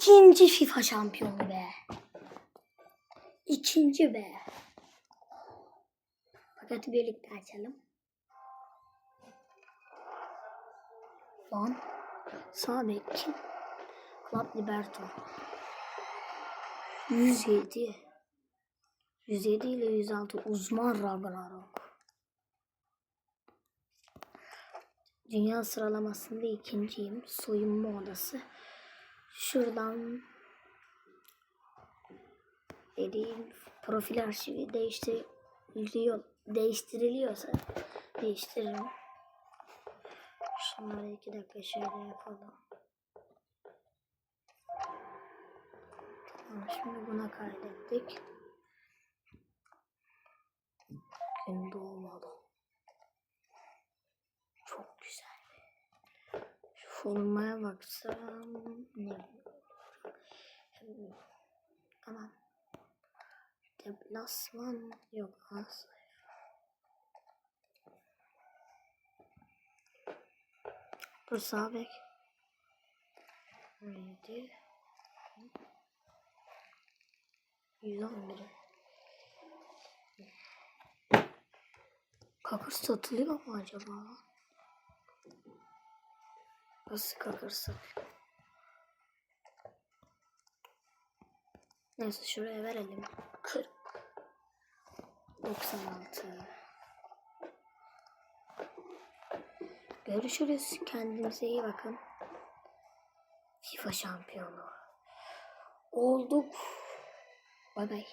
İkinci FIFA şampiyonu be. İkinci be. Fakat birlikte açalım. Lan. Sağ bek kim? Club Liberto. 107. 107 ile 106 uzman Ragnarok. Dünya sıralamasında ikinciyim. Soyunma odası. Şuradan dediğim profil arşivi değiştiriliyor, değiştiriliyorsa değiştiririm. Şunları iki dakika şöyle yapalım. Tamam, şimdi buna kaydettik. Gün doğmadı. Çok güzel. Şu formaya baksam ne? Hmm, Tamam. Deplasman yok az. Dur sağ bek. Neydi? 111. Kakır satılıyor mu acaba? Nasıl kakır satılıyor? Neyse şuraya verelim. 40. 96. Görüşürüz. Kendinize iyi bakın. FIFA şampiyonu. Olduk. Bay bay.